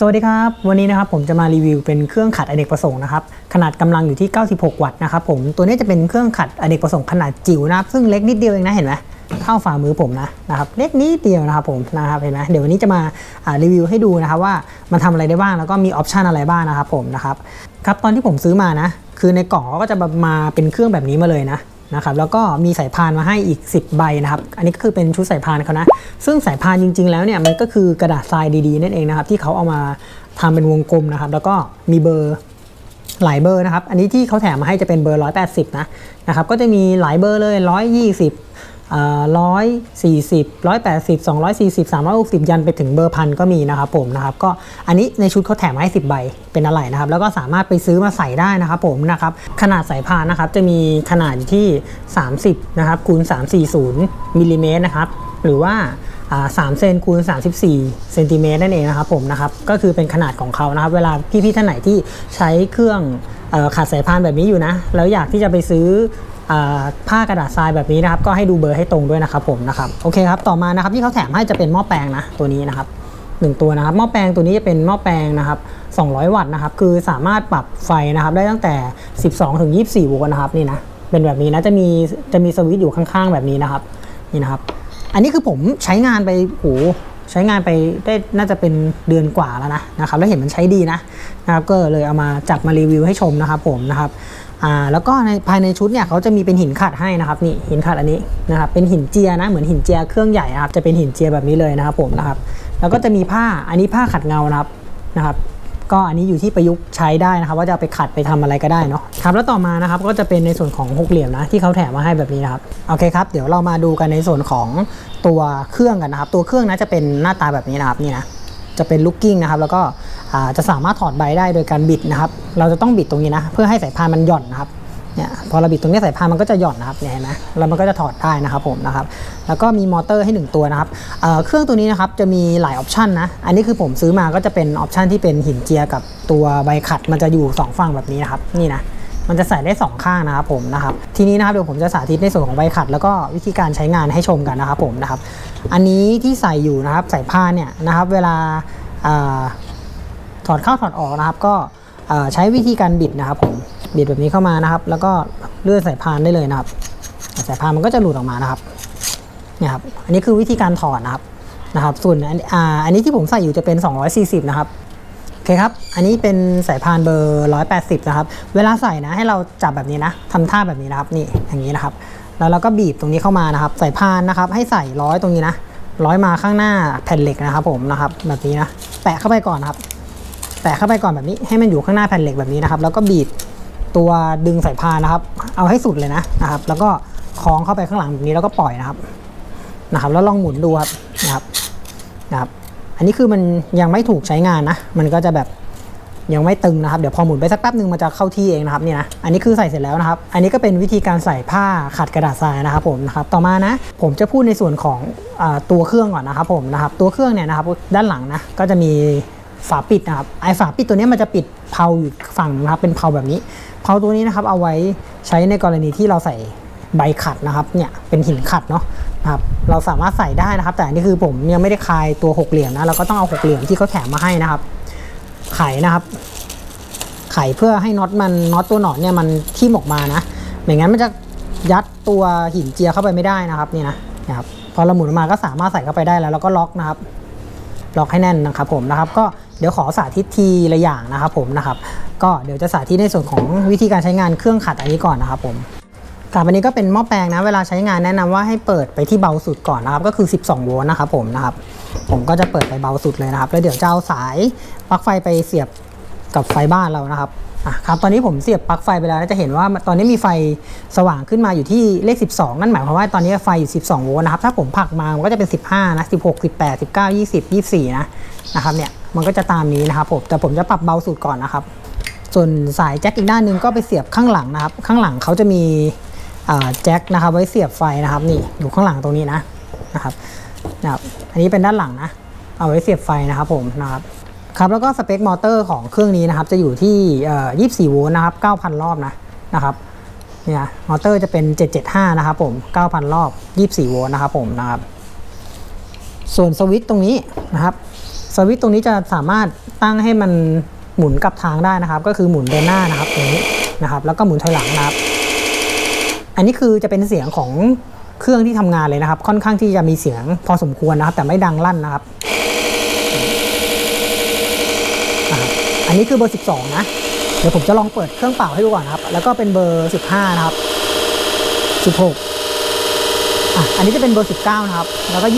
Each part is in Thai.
สวัสดีครับ วันนี้นะครับผมจะมารีวิวเป็นเครื่องขัดอเนกประสงค์นะครับขนาดกำลังอยู่ที่ 96 วัตต์นะครับผมตัวนี้จะเป็นเครื่องขัดอเนกประสงค์ขนาดจิ๋วนะครับซึ่งเล็กนิดเดียวเองนะเห็นไหมเท่าฝ่ามือผมนะนะครับเล็กนิดเดียวนะครับผมนะครับเห็นไหมเดี๋ยววันนี้จะมารีวิวให้ดูนะครับว่ามันทำอะไรได้บ้างแล้วก็มีออปชันอะไรบ้างนะครับผมนะครับครับตอนที่ผมซื้อมานะคือในกล่องก็จะมาเป็นเครื่องแบบนี้มาเลยนะ นะครับแล้วก็มีสายพานมาให้อีก 10 ใบนะครับ อันนี้ก็คือเป็นชุดสายพานเขานะ ซึ่งสายพานจริง ๆ แล้วเนี่ยมันก็คือกระดาษทรายดีๆนั่นเองนะครับ ที่เขาเอามาทำเป็นวงกลมนะครับ แล้วก็มีเบอร์หลายเบอร์นะครับ อันนี้ที่เขาแถมมาให้จะเป็นเบอร์ 180 นะนะครับ ก็จะมีหลายเบอร์เลย 120 ร้อยสี่สิบร้อยแปดสิบสองร้อยสี่สิบสามร้อยหกสิบยันไปถึงเบอร์พันก็มีนะครับผมนะครับก็อันนี้ในชุดเขาแถมให้10ใบเป็นอะไรนะครับ แล้วก็สามารถไปซื้อมาใส่ได้นะครับผมนะครับขนาดสายพานนะครับจะมีขนาดที่ 30นะครับคูณ340มิลลิเมตรนะครับหรือว่าอ่า3เซนคูณ34เซนติเมตรนั่นเองนะครับผมนะครับก็คือเป็นขนาดของเขานะครับ เวลาพี่ๆท่านไหนที่ใช้เครื่องอขัดสายพานแบบนี้อยู่นะ แล้วอยากที่จะไปซื้อ ผ้ากระดาษทรายแบบนี้นะครับ ก็ให้ดูเบอร์ให้ตรงด้วยนะครับผมนะครับโอเคครับต่อมานะครับที่เขาแถมให้จะเป็นหม้อแปลงนะตัวนี้นะครับหนึ่งตัวนะครับหม้อแปลงตัวนี้จะเป็นหม้อแปลงนะครับ 200 วัตต์นะครับ คือสามารถปรับไฟนะครับ ได้ตั้งแต่ 12 ถึง 24 โวลต์นะครับนี่นะเป็นแบบนี้นะจะมีจะมีสวิตช์อยู่ข้างๆ แบบนี้นะครับนี่นะครับ อันนี้คือผมใช้งานไปโหใช้งานไปได้น่าจะเป็นเดือนกว่าแล้วนะนะครับ แล้วเห็นมันใช้ดีนะนะครับ ก็เลยเอามาจับมารีวิวให้ชมนะครับผมนะครับ อ่าแล้วก็ในภายในชุดเนี่ยเขาจะมีเป็นหินขัดให้นะครับนี่หินขัดอันนี้นะครับเป็นหินเจียนะเหมือนหินเจียเครื่องใหญ่ครับจะเป็นหินเจียแบบนี้เลยนะครับผมนะครับแล้วก็จะมีผ้าอันนี้ผ้าขัดเงานะครับนะครับก็อันนี้อยู่ที่ประยุกต์ใช้ได้นะครับ ว่าจะเอาไปขัดไปทำอะไรก็ได้เนาะครับแล้วต่อมานะครับก็จะเป็นในส่วนของหกเหลี่ยมนะที่เขาแถมมาให้แบบนี้นะครับโอเคครับเดี๋ยวเรามาดูกันในส่วนของตัวเครื่องกันนะครับ ตัวเครื่องนะจะเป็นหน้าตาแบบนี้นะครับนี่นะ จะเป็นลูกกิ้งนะครับแล้วก็จะสามารถถอดใบได้โดยการบิดนะครับ เราจะต้องบิดตรงนี้นะ เพื่อให้สายพานมันหย่อนนะครับเนี่ยพอเราบิดตรงนี้สายพานมันก็จะหย่อนนะครับเนี่ยเห็นไหมแล้วมันก็จะถอดได้นะครับผมนะครับแล้วก็มีมอเตอร์ให้ 1 ตัวนะครับเเครื่องตัวนี้นะครับจะมีหลายออปชันนะอันนี้คือผมซื้อมาก็จะเป็นออปชันที่เป็นหินเจียกับตัวใบขัดมันจะอยู่ 2 ฝั่งแบบนี้นะครับนี่นะ มันจะใส่ได้ 2 ข้างนะครับผมนะครับทีนี้นะครับเดี๋ยวผมจะสาธิตในส่วนของใบขัด แล้วก็วิธีการใช้งานให้ชมกันนะครับผมนะครับ อันนี้ที่ใส่อยู่นะครับใส่ผ้าเนี่ยนะครับเวลาอาถอดเข้าถอดออกนะครับก็ใช้วิธีการบิดนะครับผมบิดแบบนี้เข้ามานะครับ แล้วก็เลื่อนสายพานได้เลยนะครับสายพานมันก็จะหลุดออกมานะครับเนี่ยครับอันนี้คือวิธีการถอดนะครับนะครับส่วนอันอันนี้ที่ผมใส่อยู่จะเป็น 240 นะครับ อเคครับ อันนี้เป็นสายพานเบอร์ 180 นะครับ เวลาใส่นะให้เราจับแบบนี้นะทำท่าแบบนี้นะครับ นี่ อย่างนี้นะครับ แล้วเราก็บีบตรงนี้เข้ามานะครับ สายพานนะครับ ให้ใส่ร้อยตรงนี้นะ ร้อยมาข้างหน้าแผ่นเหล็กนะครับ ผมนะครับ แบบนี้นะ แปะเข้าไปก่อนนะครับแตะเข้าไปก่อนแบบนี้ ให้มันอยู่ข้างหน้าแผ่นเหล็กแบบนี้นะครับ แล้วก็บีบตัวดึงสายพานนะครับ เอาให้สุดเลยนะ นะครับ แล้วก็คล้องเข้าไปข้างหลังแบบนี้แล้วก็ปล่อยนะครับ นะครับ แล้วลองหมุนดูครับ นะครับ นะครับ อันนี้คือมันยังไม่ถูกใช้งานนะ มันก็จะแบบยังไม่ตึงนะครับ เดี๋ยวพอหมุนไปสักแป๊บนึงมันจะเข้าที่เองนะครับนี่นะ อันนี้คือใส่เสร็จแล้วนะครับ อันนี้ก็เป็นวิธีการใส่ผ้าขัดกระดาษทรายนะครับผมนะครับ ต่อมานะ ผมจะพูดในส่วนของอตัวเครื่องก่อนนะครับผมนะครับ ตัวเครื่องเนี่ยนะครับด้านหลังนะ ก็จะมีฝาปิดนะครับ ไอฝาปิดตัวนี้มันจะปิดเพาอยู่ฝั่งนะครับ เป็นเพาแบบนี้ เพาตัวนี้นะครับเอาไว้ใช้ในกรณีที่เราใส่ใบขัดนะครับ เนี่ยเป็นหินขัดเนาะ ครับเราสามารถใส่ได้นะครับ แต่นี่คือผมยังไม่ได้คลายตัวหกเหลี่ยมนะเราก็ต้องเอาหกเหลี่ยมที่เขาแถมมาให้นะครับ ไขนะครับ ไขเพื่อให้น็อตมันน็อตตัวหนอนเนี่ยมันทิ่มออกมานะไม่งั้นมันจะยัดตัวหินเจียเข้าไปไม่ได้นะครับนี่นะนะครับพอเราหมุนมาก็สามารถใส่เข้าไปได้แล้วแล้วก็ล็อกนะครับ ล็อกให้แน่นนะครับผมนะครับ ก็เดี๋ยวขอสาธิตทีละอย่างนะครับผมนะครับ ก็เดี๋ยวจะสาธิตในส่วนของวิธีการใช้งานเครื่องขัดอันนี้ก่อนนะครับผม กับอันนี้ก็เป็นหม้อแปลงนะเวลาใช้งานแนะนำว่าให้เปิดไปที่เบาสุดก่อนนะครับก็คือ 12 โวลต์นะครับผมนะครับผมก็จะเปิดไปเบาสุดเลยนะครับ แล้วเดี๋ยวจะเอาสายปลั๊กไฟไปเสียบกับไฟบ้านเรานะครับอะครับตอนนี้ผมเสียบปลั๊กไฟไปแล้วจะเห็นว่าตอนนี้มีไฟสว่างขึ้นมาอยู่ที่เลข 12 นั่นหมายความว่าตอนนี้ไฟอยู่ 12 โวลต์นะครับถ้าผมผักมามันก็จะเป็น 15 นะ 16 18 19 20 24 นะนะครับเนี่ยมันก็จะตามนี้นะครับผมแต่ผมจะปรับเบาสุดก่อนนะครับ ส่วนสายแจ็คอีกด้านหนึงก็ไปเสียบข้างหลังนะครับ ข้างหลังเขาจะมี แจ็คนะครับไว้เสียบไฟนะครับนี่อยู่ข้างหลังตรงนี้นะนะครับนะครับอันนี้เป็นด้านหลังนะเอาไว้เสียบไฟนะครับผมนะครับครับแล้วก็สเปคมอเตอร์ของเครื่องนี้นะครับจะอยู่ที่เอ่อ24โวลต์นะครับ9,000 รอบนะนะครับเนี่ยมอเตอร์จะเป็น 775 นะครับผม9,000 รอบ 24 โวลต์นะครับผมนะครับส่วนสวิตช์ตรงนี้นะครับสวิตช์ตรงนี้จะสามารถตั้งให้มันหมุนกลับทางได้นะครับ ก็คือหมุนเดินหน้านะครับตรงนี้นะครับ แล้วก็หมุนถอยหลังนะครับ อันนี้คือจะเป็นเสียงของเครื่องที่ทำงานเลยนะครับ ค่อนข้างที่จะมีเสียงพอสมควรนะครับ แต่ไม่ดังลั่นนะครับนะครับ อันนี้คือเบอร์ 12 นะ เดี๋ยวผมจะลองเปิดเครื่องเป่าให้ดูก่อนนะครับ แล้วก็เป็นเบอร์ 15 นะครับ 16อะอันนี้จะเป็นเบอร์ 19 นะครับ แล้วก็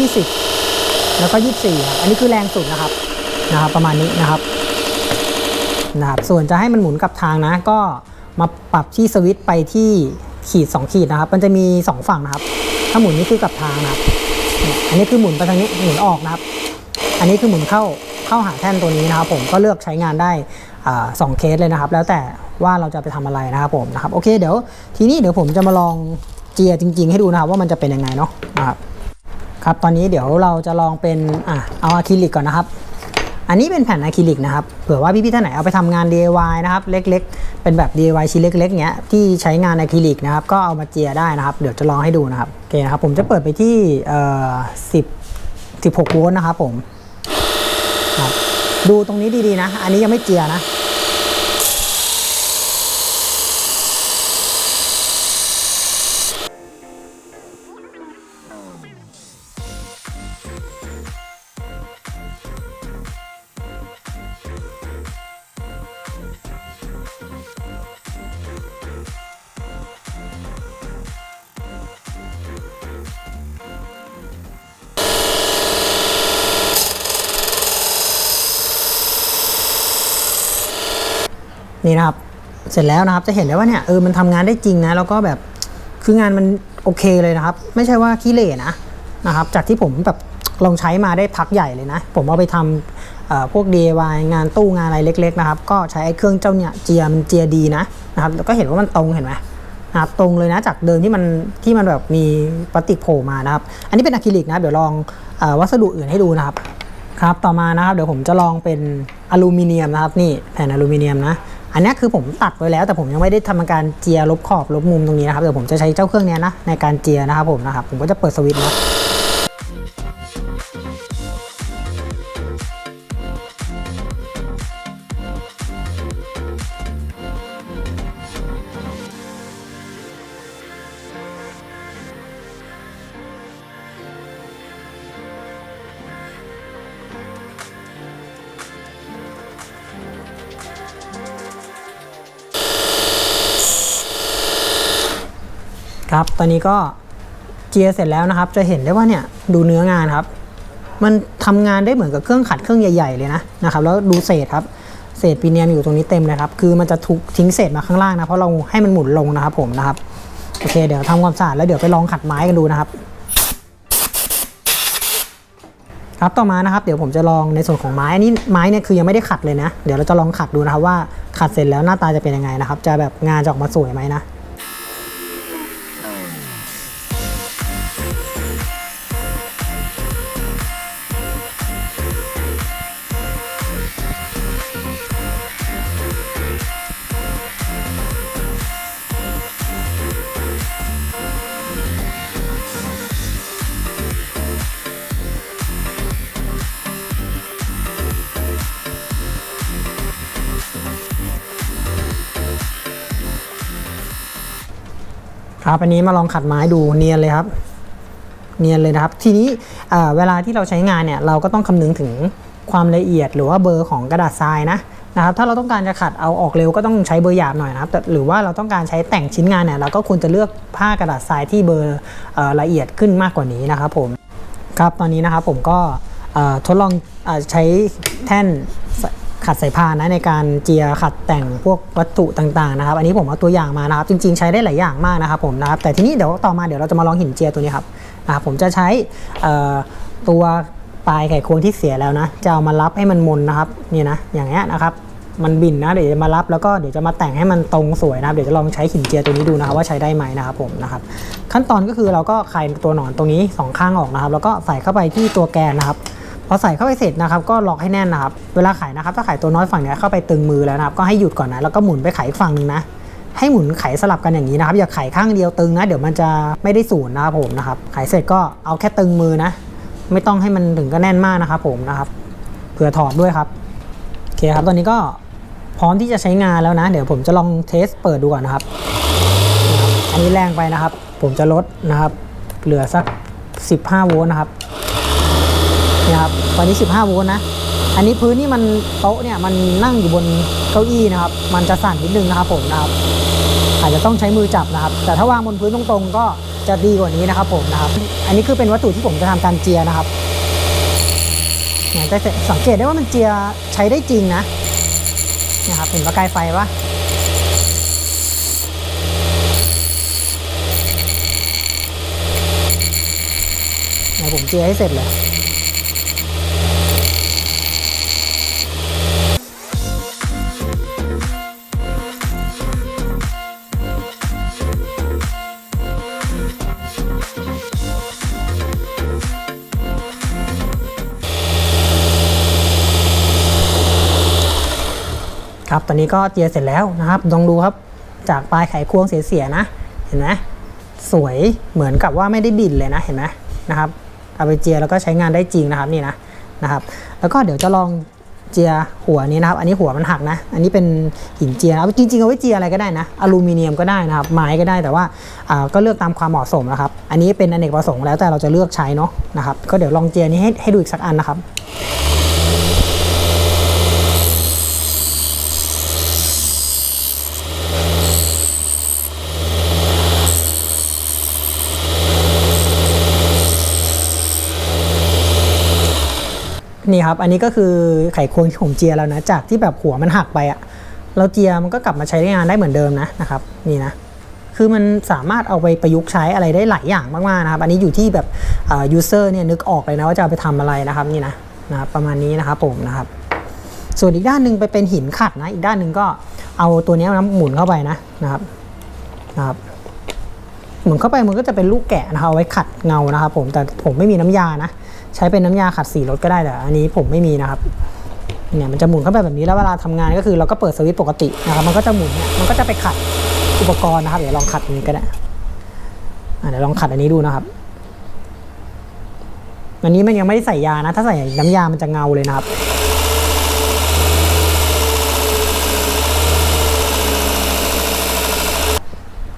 20 แล้วก็ 24ครับอันนี้คือแรงสุดนะครับนะครับ ประมาณนี้นะครับนะครับ ส่วนจะให้มันหมุนกลับทางนะ ก็มาปรับที่สวิตช์ไปที่ ขีด 2 ขีดนะครับ มันจะมี 2 ฝั่งนะครับ ถ้าหมุนนี่คือกลับทางนะครับ อันนี้คือหมุนไปทางนี้หมุนออกนะครับ อันนี้คือหมุนเข้าเข้าหาแท่นตัวนี้นะครับ ผมก็เลือกใช้งานได้สองเคสเลยนะครับ แล้วแต่ว่าเราจะไปทำอะไรนะครับผมนะครับโอเคเดี๋ยวทีนี้เดี๋ยวผมจะมาลองเจียจริง ๆ ให้ดูนะครับว่ามันจะเป็นยังไงเนาะนะครับครับตอนนี้เดี๋ยวเราจะลองเป็นอะเอาอะคริลิกก่อนนะครับ อันนี้เป็นแผ่นอะคริลิกนะครับ เผื่อว่าพี่ๆท่านไหนเอาไปทำงาน DIY นะครับ เล็กๆ เป็นแบบ DIY ชิ้นเล็กๆเนี้ยที่ใช้งานอะคริลิกนะครับ ก็เอามาเจียได้นะครับ เดี๋ยวจะลองให้ดูนะครับ โอเคนะครับ ผมจะเปิดไปที่เอ่อ10 16โวลต์นะครับผมครับดูตรงนี้ดีๆนะ อันนี้ยังไม่เจียนะ นี่นะครับ เสร็จแล้วนะครับจะเห็นได้ว่าเนี่ยเออมันทำงานได้จริงนะแล้วก็แบบคืองานมันโอเคเลยนะครับ ไม่ใช่ว่าขี้เหร่นะนะครับ จากที่ผมแบบลองใช้มาได้พักใหญ่เลยนะ ผมเอาไปทำพวก DIY งานตู้งานอะไรเล็ก ๆ นะครับ ก็ใช้เครื่องเจ้าเนี่ยเจียมันเจียดีนะนะครับแล้วก็เห็นว่ามันตรงเห็นไหมนะครับตรงเลยนะจากเดิมที่มันที่มันแบบมีปฏิกโผล่มานะครับ อันนี้เป็นอะคริลิกนะเดี๋ยวลองอวัสดุอื่นให้ดูนะครับครับ ต่อมานะครับ เดี๋ยวผมจะลองเป็นอลูมิเนียมนะครับ นี่แผ่นอลูมิเนียมนะ อันนี้คือผมตัดไว้แล้วแต่ผมยังไม่ได้ทำการเจียลบขอบลบมุมตรงนี้นะครับเดี๋ยวผมจะใช้เจ้าเครื่องนี้นะในการเจียนะครับผมนะครับผมก็จะเปิดสวิตช์นะ ครับ ตอนนี้ก็เจียเสร็จแล้วนะครับ จะเห็นได้ว่าเนี่ยดูเนื้องานครับ มันทำงานได้เหมือนกับเครื่องขัดเครื่องใหญ่ ๆเลยนะนะครับ แล้วดูเศษครับ เศษปีเนียมอยู่ตรงนี้เต็มเลยครับ คือมันจะทุกทิ้งเศษมาข้างล่างนะ เพราะเราให้มันหมุนลงนะครับผมนะครับ โอเค เดี๋ยวทำความสะอาดแล้วเดี๋ยวไปลองขัดไม้กันดูนะครับครับต่อมานะครับเดี๋ยวผมจะลองในส่วนของไม้อันนี้ไม้เนี่ยคือยังไม่ได้ขัดเลยนะ เดี๋ยวเราจะลองขัดดูนะครับว่าขัดเสร็จแล้วหน้าตาจะเป็นยังไงนะครับ จะแบบงานจะออกมาสวยไหมนะ ครับอันนี้มาลองขัดไม้ดูเนียนเลยครับ เนียนเลยนะครับ ทีนี้เวลาที่เราใช้งานเนี่ยเราก็ต้องคำนึงถึงความละเอียดหรือว่าเบอร์ของกระดาษทรายนะนะครับถ้าเราต้องการจะขัดเอาออกเร็วก็ต้องใช้เบอร์หยาบหน่อยนะครับแต่หรือว่าเราต้องการใช้แต่งชิ้นงานเนี่ยเราก็ควรจะเลือกผ้ากระดาษทรายที่เบอร์ละเอียดขึ้นมากกว่านี้นะครับผมครับตอนนี้นะครับผมก็ทดลองอใช้แท่น ขัดสายพานนะในการเจียขัดแต่งพวกวัตถุต่างๆนะครับ อันนี้ผมเอาตัวอย่างมานะครับ จริง ๆ ใช้ได้หลายอย่างมากนะครับผมนะครับ แต่ทีนี้เดี๋ยวต่อมาเดี๋ยวเราจะมาลองหินเจียตัวนี้ครับนะครับผมจะใช้ตัวปลายไขควงที่เสียแล้วนะ จะเอามารับให้มันมนนะครับนี่นะอย่างเงี้ยนะครับมันบินนะเดี๋ยวจะมารับแล้วก็เดี๋ยวจะมาแต่งให้มันตรงสวยนะครับเดี๋ยวจะลองใช้หินเจียตัวนี้ดูนะครับว่าใช้ได้ไหมนะครับผมนะครับขั้นตอนก็คือเราก็คลายตัวหนอนตรงนี้สองข้างออกนะครับ แล้วก็ใส่เข้าไปที่ตัวแกนนะครับ พอใส่เข้าไปเสร็จนะครับก็ล็อกให้แน่นนะครับ เวลาไขนะครับถ้าไขตัวน้อยฝั่งนี้เข้าไปตึงมือแล้วนะครับก็ให้หยุดก่อนนะแล้วก็หมุนไปไขอีกฝั่งหนึ่งนะให้หมุนไขสลับกันอย่างนี้นะครับอย่าไขข้างเดียวตึงนะ เดี๋ยวมันจะไม่ได้ศูนย์นะครับผมนะครับไขเสร็จก็เอาแค่ตึงมือนะ ไม่ต้องให้มันถึงก็แน่นมากนะครับผมนะครับพผื่อถอดด้วยครับโอเคครับตอนนี้ก็พร้อมที่จะใช้งานแล้วนะ เดี๋ยวผมจะลองเทสเปิดดูก่อนนะครับ อันนี้แรงไปนะครับ ผมจะลดนะครับ เหลือสัก 15 โวลต์นะครับ ครับตอนนี้ 15โวลต์นะ อันนี้พื้นนี่มันโต๊ะเนี่ยมันนั่งอยู่บนเก้าอี้นะครับ มันจะสั่นนิดนึงนะครับผมนะครับ อาจจะต้องใช้มือจับนะครับ แต่ถ้าวางบนพื้นตรงๆ ก็จะดีกว่านี้นะครับผมนะครับ อันนี้คือเป็นวัตถุที่ผมจะทำการเจียนะครับเนี่ยจะสังเกตได้ว่ามันเจียใช้ได้จริงนะนะครับเห็นประกายไฟปะเดี๋ยวผมเจียให้เสร็จเลย ครับ ตอนนี้ก็เจียเสร็จแล้วนะครับลองดูครับ จากปลายไขควงเสียๆนะ เห็นไหมสวยเหมือนกับว่าไม่ได้บินเลยนะ เห็นไหมนะครับเอาไปเจียแล้วก็ใช้งานได้จริงนะครับนี่นะนะครับ แล้วก็เดี๋ยวจะลองเจียหัวนี้นะครับ อันนี้หัวมันหักนะ อันนี้เป็นหินเจียนะจริงๆเอาไว้เจียอะไรก็ได้นะ อลูมิเนียมก็ได้นะครับ ไม้ก็ได้ แต่ว่าอ่าก็เลือกตามความเหมาะสมนะครับ อันนี้เป็นอเนกประสงค์แล้วแต่เราจะเลือกใช้เนาะนะครับ ก็เดี๋ยวลองเจียนี้ให้ให้ดูอีกสักอันนะครับ นี่ครับ อันนี้ก็คือไขควงที่ผมเจียแล้วนะ จากที่แบบหัวมันหักไปอะเราเจียมันก็กลับมาใช้งานได้เหมือนเดิมนะนะครับ นี่นะคือมันสามารถเอาไปประยุกต์ใช้อะไรได้หลายอย่างมากๆนะครับ อันนี้อยู่ที่แบบยูเซอร์เนี่ยนึกออกเลยนะว่าจะเอาไปทำอะไรนะครับนี่นะนะครับประมาณนี้นะครับผมนะครับ ส่วนอีกด้านหนึ่งไปเป็นหินขัดนะ อีกด้านหนึ่งก็เอาตัวนี้นะหมุนเข้าไปนะนะครับนะครับหมุนเข้าไปมันก็จะเป็นลูกแกะนะครับเอาไว้ขัดเงานะครับ ผมแต่ผมไม่มีน้ำยานะ ใช้เป็นน้ำยาขัดสีรถก็ได้แต่อันนี้ผมไม่มีนะครับเนี่ยมันจะหมุนเข้าไปแบบนี้แล้วเวลาทำงานก็คือเราก็เปิดสวิตช์ปกตินะครับมันก็จะหมุนเนี่ยมันก็จะไปขัดอุปกรณ์นะครับเดี๋ยวลองขัดอันนี้ก็ได้เดี๋ยวลองขัดอันนี้ดูนะครับอันนี้มันยังไม่ได้ใส่ยานะ ถ้าใส่น้ำยามันจะเงาเลยนะครับ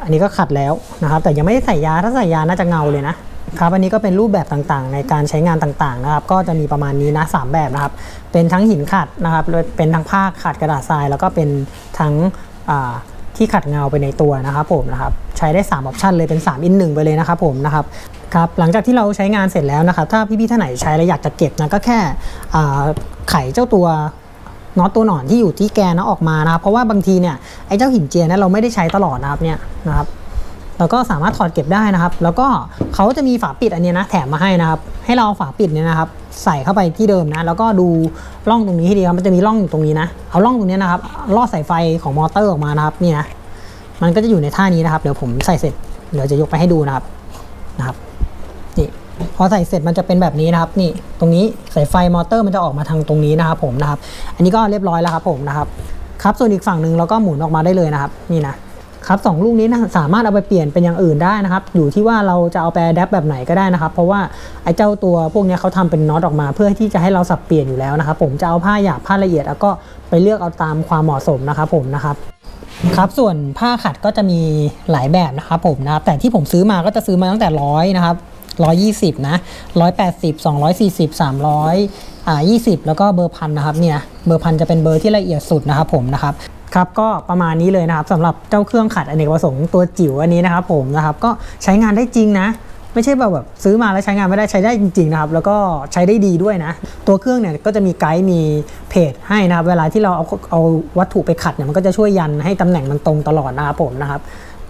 อันนี้ก็ขัดแล้วนะครับ แต่ยังไม่ได้ใส่ยาถ้าใส่ยาน่าจะเงาเลยนะ ครับอันนี้ก็เป็นรูปแบบต่างๆ ในการใช้งานต่างๆนะครับ ก็จะมีประมาณนี้นะสามแบบนะครับ เป็นทั้งหินขัดนะครับ เป็นทั้งผ้าขัดกระดาษทราย แล้วก็เป็นทั้งที่ขัดเงาไปในตัวนะครับผมนะครับใช้ได้3ออปชันเลยเป็น 3 in 1ไปเลยนะครับผมนะครับครับหลังจากที่เราใช้งานเสร็จแล้วนะครับ ถ้าพี่ๆท่านไหนใช้แล้วอยากจะเก็บนะก็แค่ไขเจ้าตัวน็อตตัวหนอนที่อยู่ที่แกนนะออกมานะครับเพราะว่าบางทีเนี่ยไอ้เจ้าหินเจียเนี่ยเราไม่ได้ใช้ตลอดนะครับเนี่ยนะครับ เราก็สามารถถอดเก็บได้นะครับ แล้วก็เขาจะมีฝาปิดอันนี้นะแถมมาให้นะครับ ให้เราเอาฝาปิดเนี่ยนะครับ ใส่เข้าไปที่เดิมนะ แล้วก็ดูร่องตรงนี้ให้ดีครับ มันจะมีร่องอยู่ตรงนี้นะ เอาร่องตรงนี้นะครับลอดสายไฟของมอเตอร์ออกมานะครับนี่นะ มันก็จะอยู่ในท่านี้นะครับ เดี๋ยวผมใส่เสร็จ เดี๋ยวจะยกไปให้ดูนะครับ นะครับ นี่ พอใส่เสร็จมันจะเป็นแบบนี้นะครับ นี่ ตรงนี้สายไฟมอเตอร์มันจะออกมาทางตรงนี้นะครับ ผมนะครับ อันนี้ก็เรียบร้อยแล้วครับ ผมนะครับ ครับ ส่วนอีกฝั่งหนึ่งเราก็หมุนออกมาได้เลยนะครับ นี่นะ ครับสองลูกนี้นะสามารถเอาไปเปลี่ยนเป็นอย่างอื่นได้นะครับ อยู่ที่ว่าเราจะเอาไปแดปแบบไหนก็ได้นะครับ เพราะว่าไอ้เจ้าตัวพวกนี้เขาทำเป็นน็อตออกมา เพื่อที่จะให้เราสับเปลี่ยนอยู่แล้วนะครับ ผมจะเอาผ้าหยาบผ้าละเอียดแล้วก็ไปเลือกเอาตามความเหมาะสมนะครับผมนะครับครับส่วนผ้าขัดก็จะมีหลายแบบนะครับผมนะครับแต่ที่ผมซื้อมาก็จะซื้อมาตั้งแต่ร้อยนะครับร้อยยี่สิบนะร้อยแปดสิบสองร้อยสี่สิบสามร้อยอ่ายี่สิบแล้วก็เบอร์พันนะครับเนี่ยเบอร์พันจะเป็นเบอร์ที่ละเอียดสุดนะครับผมนะครับ ครับก็ประมาณนี้เลยนะครับสำหรับเจ้าเครื่องขัดอเนกประสงค์ตัวจิ๋วอันนี้นะครับผมนะครับก็ใช้งานได้จริงนะ ไม่ใช่แบบแบบซื้อมาแล้วใช้งานไม่ได้ใช้ได้จริงๆนะครับแล้วก็ใช้ได้ดีด้วยนะ ตัวเครื่องเนี่ยก็จะมีไกด์มีเพจให้นะครับ เวลาที่เราเอาเอาวัตถุไปขัดเนี่ยมันก็จะช่วยยันให้ตำแหน่งมันตรงตลอดนะครับผมนะครับ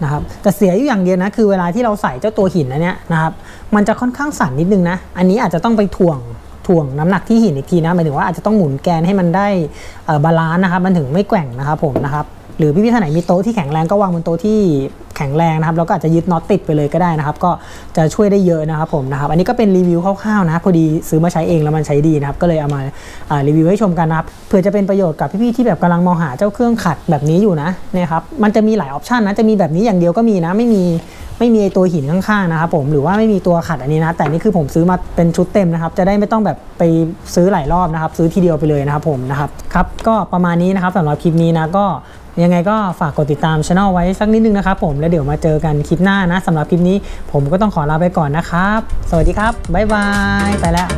นะครับแต่เสียอยู่อย่างเดียวนะคือเวลาที่เราใส่เจ้าตัวหินอันเนี้ยนะครับมันจะค่อนข้างสั่นนิดนึงนะ อันนี้อาจจะต้องไปถ่วง ถ่วงน้ำหนักที่หินอีกทีนะหมายถึงว่าอาจจะต้องหมุนแกนให้มันได้บาลานซ์นะครับ มันถึงไม่แกว่งนะครับผมนะครับหรือพี่ๆท่านไหนมีโต๊ะที่แข็งแรงก็วางบนโต๊ะที่แข็งแรงนะครับแล้วก็อาจจะยึดน็อตติดไปเลยก็ได้นะครับ ก็จะช่วยได้เยอะนะครับผมนะครับ อันนี้ก็เป็นรีวิวคร่าวๆนะพอดีซื้อมาใช้เองแล้วมันใช้ดีนะครับ ก็เลยเอามาารีวิวให้ชมกันนะครับเผื่อจะเป็นประโยชน์กับพี่ๆที่แบบกำลังมองหาเจ้าเครื่องขัดแบบนี้อยู่นะเนี่ยครับมันจะมีหลายออปชันนะจะมีแบบนี้อย่างเดียวก็มีนะไม่มี ไม่มีไอตัวหินข้างๆนะครับผมหรือว่าไม่มีตัวขัดอันนี้นะ แต่นี่คือผมซื้อมาเป็นชุดเต็มนะครับจะได้ไม่ต้องแบบไปซื้อหลายรอบนะครับ ซื้อทีเดียวไปเลยนะครับผมนะครับครับก็ประมาณนี้นะครับสำหรับคลิปนี้นะก็ยังไงก็ฝากกดติดตามช anel ไว้สักนิดนึงนะครับผมแล้วเดี๋ยวมาเจอกันคลิปหน้านะสำหรับคลิปนี้ผมก็ต้องขอลาไปก่อนนะครับ สวัสดีครับบ๊ายบายไปแล้ว